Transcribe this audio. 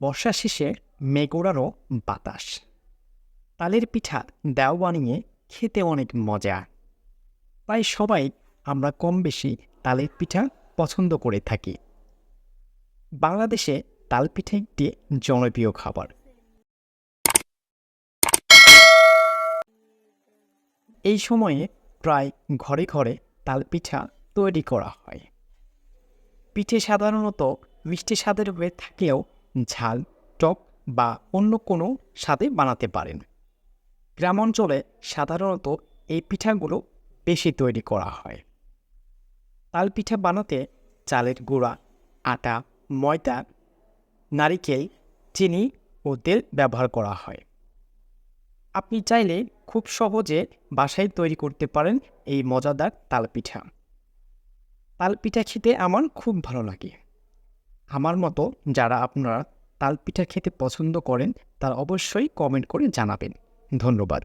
বর্ষা শেষে মেঘোড়ারও বাতাস। তালের পিঠা দেও বানিয়ে খেতে অনেক মজা। প্রায় সবাই আমরা কম বেশি তালের পিঠা পছন্দ করে থাকি। বাংলাদেশে তাল পিঠা একটি জনপ্রিয় খাবার। এই সময়ে প্রায় ঘরে ঘরে তাল পিঠা তৈরি করা হয়। পিঠে সাধারণত মিষ্টি স্বাদের হয়ে থাকলেও ঝাল, টক বা অন্য কোনো স্বাদে বানাতে পারেন। গ্রাম অঞ্চলে সাধারণত এই পিঠাগুলো বেশি তৈরি করা হয়। তাল পিঠা বানাতে চালের গুঁড়া, আটা, ময়দা, নারিকেল, চিনি ও তেল ব্যবহার করা হয়। আপনি চাইলে খুব সহজে বাসায় তৈরি করতে পারেন এই মজাদার তাল পিঠা। তাল পিঠা খেতে আমার খুব ভালো লাগে। আমার মতো যারা আপনারা তাল পিঠা খেতে পছন্দ করেন, তারা অবশ্যই কমেন্ট করে জানাবেন। ধন্যবাদ।